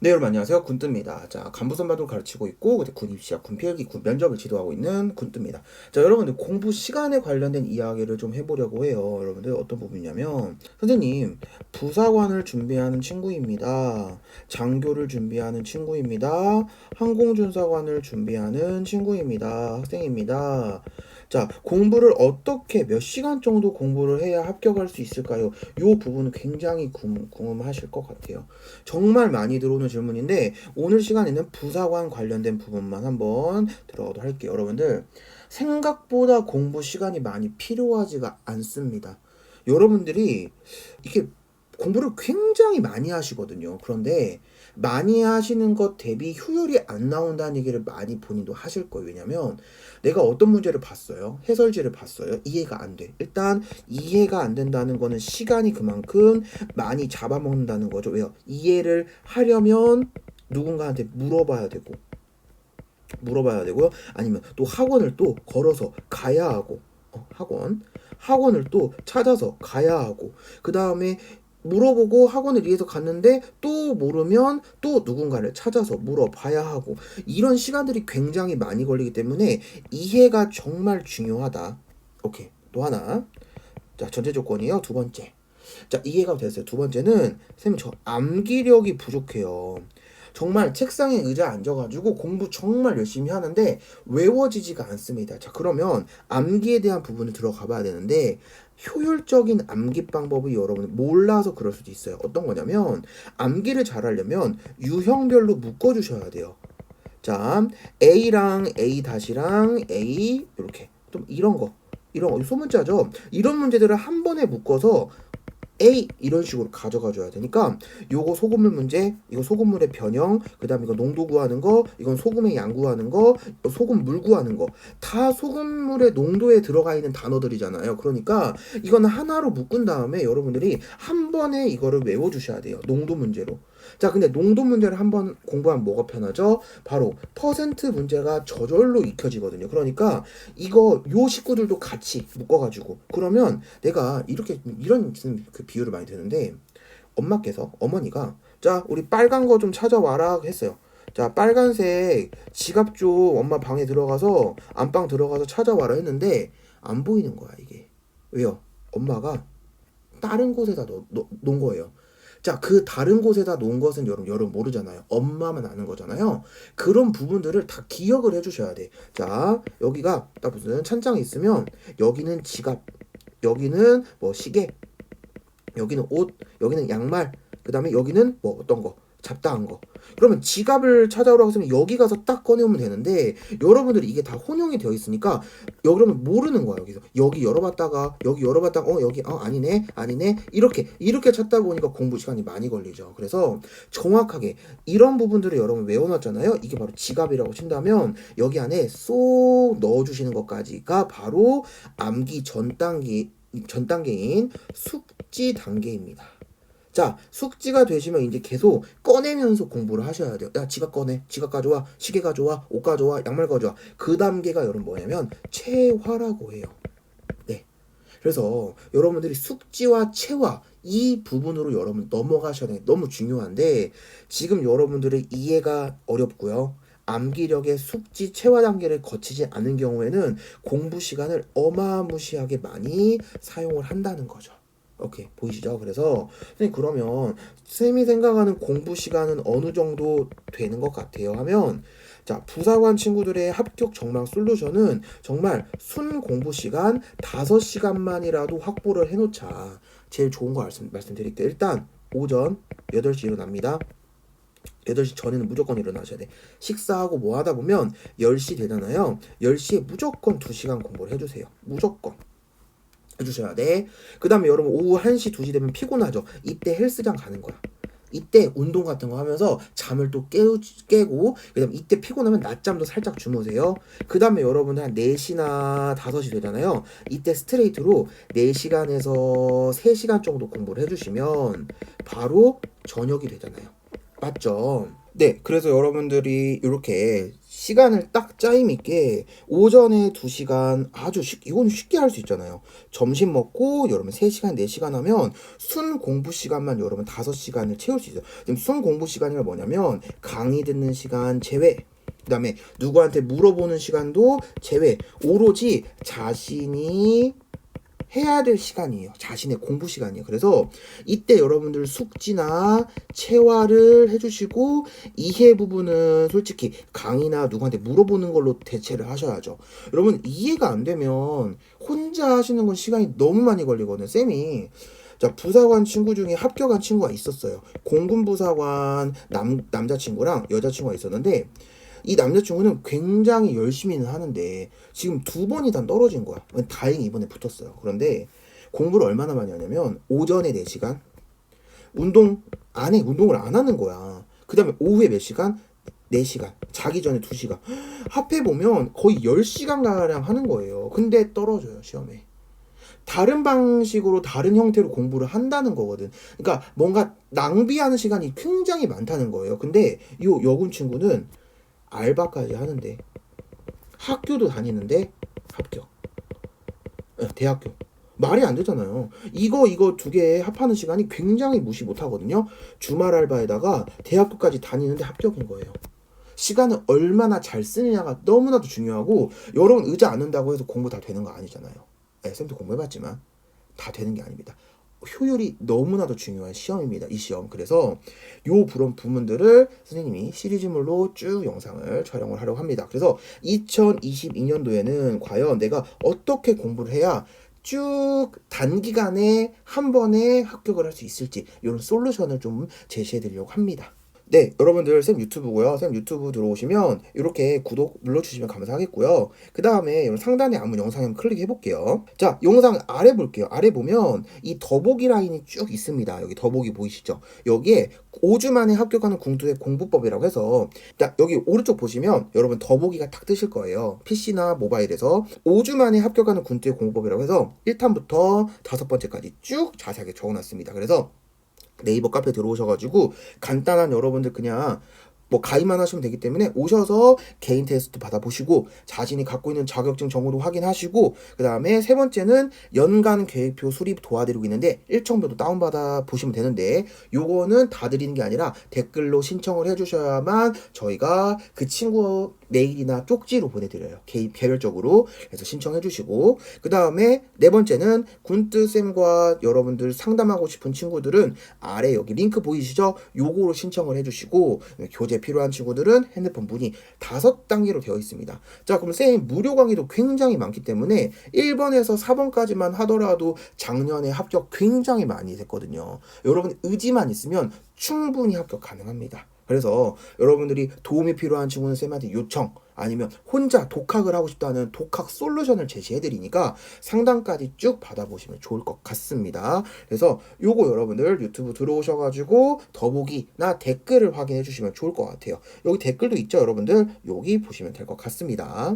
네 여러분 안녕하세요. 군뜨입니다. 자 간부 선발도 가르치고 있고 군 입시학 군 필기 군 면접을 지도하고 있는 군뜨입니다. 자 여러분들 공부 시간에 관련된 이야기를 좀 해보려고 해요. 여러분들 어떤 부분이냐면 선생님 부사관을 준비하는 친구입니다. 장교를 준비하는 친구입니다. 항공준사관을 준비하는 친구입니다. 학생입니다 자 공부를 어떻게 몇 시간 정도 공부를 해야 합격할 수 있을까요 요 부분은 굉장히 궁, 궁금 하실 것 같아요 정말 많이 들어오는 질문인데 오늘 시간에는 부사관 관련된 부분만 한번 들어가도록 할게요. 여러분들 생각보다 공부 시간이 많이 필요하지가 않습니다. 여러분들이 이게 공부를 굉장히 많이 하시거든요. 그런데 많이 하시는 것 대비 효율이 안 나온다는 얘기를 많이 본인도 하실 거예요. 왜냐면 내가 어떤 문제를 봤어요. 해설지를 봤어요. 이해가 안 돼. 일단 이해가 안 된다는 거는 시간이 그만큼 많이 잡아먹는다는 거죠. 왜요? 이해를 하려면 누군가한테 물어봐야 되고 물어봐야 되고요. 아니면 또 학원을 또 걸어서 가야 하고 어, 학원 학원을 또 찾아서 가야 하고 그 다음에 물어보고 학원을 위해서 갔는데 또 모르면 또 누군가를 찾아서 물어봐야 하고 이런 시간들이 굉장히 많이 걸리기 때문에 이해가 정말 중요하다. 오케이. 또 하나. 자, 전제 조건이요. 두 번째. 자, 이해가 됐어요. 두 번째는 쌤저 암기력이 부족해요. 정말 책상에 의자 앉아가지고 공부 정말 열심히 하는데 외워지지가 않습니다. 자, 그러면 암기에 대한 부분을 들어가 봐야 되는데 효율적인 암기 방법이 여러분 몰라서 그럴 수도 있어요. 어떤 거냐면 암기를 잘하려면 유형별로 묶어 주셔야 돼요. 자, A랑 A 다시랑 A 이렇게 좀 이런 거 이런 거 소문자죠. 이런 문제들을 한 번에 묶어서 A 이런 식으로 가져가 줘야 되니까 요거 소금물 문제, 이거 소금물의 변형, 그 다음 이거 농도 구하는 거, 이건 소금의 양 구하는 거, 소금 물 구하는 거. 다 소금물의 농도에 들어가 있는 단어들이잖아요. 그러니까 이거는 하나로 묶은 다음에 여러분들이 한 번에 이거를 외워 주셔야 돼요. 농도 문제로. 자, 근데 농도 문제를 한번 공부하면 뭐가 편하죠? 바로 퍼센트 문제가 저절로 익혀지거든요. 그러니까 이거 요 식구들도 같이 묶어가지고 그러면 내가 이렇게 이런 그 비유를 많이 드는데 엄마께서 어머니가 자 우리 빨간 거 좀 찾아와라 했어요. 자 빨간색 지갑 좀 엄마 방에 들어가서 안방 들어가서 찾아와라 했는데 안 보이는 거야 이게 왜요? 엄마가 다른 곳에다 놓, 놓, 놓은 거예요. 자, 그 다른 곳에다 놓은 것은 여러분, 여러분 모르잖아요. 엄마만 아는 거잖아요. 그런 부분들을 다 기억을 해주셔야 돼. 자, 여기가 딱 무슨 찬장이 있으면 여기는 지갑, 여기는 뭐 시계, 여기는 옷, 여기는 양말, 그 다음에 여기는 뭐 어떤 거, 잡다한 거. 그러면 지갑을 찾아오라고 하면 여기 가서 딱 꺼내오면 되는데 여러분들이 이게 다 혼용이 되어 있으니까 그러면 모르는 거야 여기서 여기 열어봤다가 여기 열어봤다가 어 여기 어 아니네 아니네 이렇게 이렇게 찾다 보니까 공부 시간이 많이 걸리죠 그래서 정확하게 이런 부분들을 여러분 외워놨잖아요 이게 바로 지갑이라고 친다면 여기 안에 쏙 넣어주시는 것까지가 바로 암기 전 단계 전 단계인 숙지 단계입니다. 자, 숙지가 되시면 이제 계속 꺼내면서 공부를 하셔야 돼요. 야, 지갑 꺼내. 지갑 가져와. 시계 가져와. 옷 가져와. 양말 가져와. 그 단계가 여러분 뭐냐면 체화라고 해요. 네. 그래서 여러분들이 숙지와 체화 이 부분으로 여러분 넘어가셔야 돼요. 너무 중요한데 지금 여러분들의 이해가 어렵고요. 암기력의 숙지 체화 단계를 거치지 않은 경우에는 공부 시간을 어마무시하게 많이 사용을 한다는 거죠. 오케이 보이시죠? 그래서 선생님 그러면 쌤이 생각하는 공부 시간은 어느 정도 되는 것 같아요 하면 자 부사관 친구들의 합격 정말 솔루션은 정말 순 공부 시간 5시간만이라도 확보를 해놓자 제일 좋은 거 말씀, 말씀드릴게요 일단 오전 8시 일어납니다 8시 전에는 무조건 일어나셔야 돼. 식사하고 뭐 하다 보면 10시 되잖아요. 10시에 무조건 2시간 공부를 해주세요. 무조건. 해주셔야 돼. 그 다음에 여러분 오후 1시, 2시 되면 피곤하죠. 이때 헬스장 가는 거야. 이때 운동 같은 거 하면서 잠을 또 깨우, 깨고 그다음 이때 피곤하면 낮잠도 살짝 주무세요. 그 다음에 여러분 한 4시나 5시 되잖아요. 이때 스트레이트로 4시간에서 3시간 정도 공부를 해 주시면 바로 저녁이 되잖아요. 맞죠? 네, 그래서 여러분들이 이렇게 시간을 딱 짜임 있게 오전에 2시간 아주 쉽, 이건 쉽게 할 수 있잖아요. 점심 먹고 여러분 3시간, 4시간 하면 순 공부 시간만 여러분 5시간을 채울 수 있어요. 지금 순 공부 시간이란 뭐냐면 강의 듣는 시간 제외 그 다음에 누구한테 물어보는 시간도 제외 오로지 자신이 해야 될 시간이에요. 자신의 공부 시간이에요. 그래서 이때 여러분들 숙지나 체화를 해주시고 이해 부분은 솔직히 강의나 누구한테 물어보는 걸로 대체를 하셔야죠. 여러분 이해가 안 되면 혼자 하시는 건 시간이 너무 많이 걸리거든요. 쌤이 자 부사관 친구 중에 합격한 친구가 있었어요. 공군 부사관 남 남자친구랑 여자친구가 있었는데 이 남자친구는 굉장히 열심히는 하는데 지금 두 번이 다 떨어진 거야. 다행히 이번에 붙었어요. 그런데 공부를 얼마나 많이 하냐면 오전에 4시간, 운동 안 해. 운동을 안 하는 거야. 그 다음에 오후에 몇 시간? 4시간. 자기 전에 2시간. 합해보면 거의 10시간 가량 하는 거예요. 근데 떨어져요, 시험에. 다른 방식으로 다른 형태로 공부를 한다는 거거든. 그러니까 뭔가 낭비하는 시간이 굉장히 많다는 거예요. 근데 이 여군 친구는 알바까지 하는데 학교도 다니는데 합격. 네, 대학교. 말이 안 되잖아요. 이거 이거 두 개 합하는 시간이 굉장히 무시 못 하거든요. 주말 알바에다가 대학교까지 다니는데 합격인 거예요. 시간을 얼마나 잘 쓰느냐가 너무나도 중요하고 여러분 의자 앉는다고 해서 공부 다 되는 거 아니잖아요. 네, 쌤도 공부해봤지만 다 되는 게 아닙니다. 효율이 너무나도 중요한 시험입니다. 이 시험. 그래서 요 그런 부분들을 선생님이 시리즈물로 쭉 영상을 촬영을 하려고 합니다. 그래서 2022년도에는 과연 내가 어떻게 공부를 해야 쭉 단기간에 한 번에 합격을 할 수 있을지 이런 솔루션을 좀 제시해 드리려고 합니다. 네, 여러분들 쌤 유튜브고요. 쌤 유튜브 들어오시면 이렇게 구독 눌러주시면 감사하겠고요. 그 다음에 상단에 아무 영상 한번 클릭해 볼게요. 자, 영상 아래 볼게요. 아래 보면 이 더보기 라인이 쭉 있습니다. 여기 더보기 보이시죠? 여기에 5주 만에 합격하는 궁두의 공부법이라고 해서 자, 여기 오른쪽 보시면 여러분 더보기가 탁 뜨실 거예요. PC나 모바일에서 5주 만에 합격하는 군두의 공부법이라고 해서 1탄부터 다섯 번째까지 쭉 자세하게 적어놨습니다. 그래서 네이버 카페 들어오셔가지고 간단한 여러분들 그냥 뭐 가입만 하시면 되기 때문에 오셔서 개인 테스트 받아보시고 자신이 갖고 있는 자격증 정보도 확인하시고 그 다음에 세 번째는 연간 계획표 수립 도와드리고 있는데 일정표도 다운받아 보시면 되는데 요거는 다 드리는 게 아니라 댓글로 신청을 해주셔야만 저희가 그 친구 메일이나 쪽지로 보내드려요. 개인 개별적으로 해서 신청해 주시고 그 다음에 네 번째는 군뜨 쌤과 여러분들 상담하고 싶은 친구들은 아래 여기 링크 보이시죠? 요거로 신청을 해주시고 교재 필요한 친구들은 핸드폰 문의 다섯 단계로 되어 있습니다. 자 그럼 쌤 무료 강의도 굉장히 많기 때문에 1번에서 4번까지만 하더라도 작년에 합격 굉장히 많이 됐거든요. 여러분 의지만 있으면 충분히 합격 가능합니다. 그래서 여러분들이 도움이 필요한 친구는 쌤한테 요청 아니면 혼자 독학을 하고 싶다는 독학 솔루션을 제시해 드리니까 상담까지 쭉 받아보시면 좋을 것 같습니다. 그래서 요거 여러분들 유튜브 들어오셔가지고 더보기나 댓글을 확인해 주시면 좋을 것 같아요. 여기 댓글도 있죠 여러분들 여기 보시면 될 것 같습니다.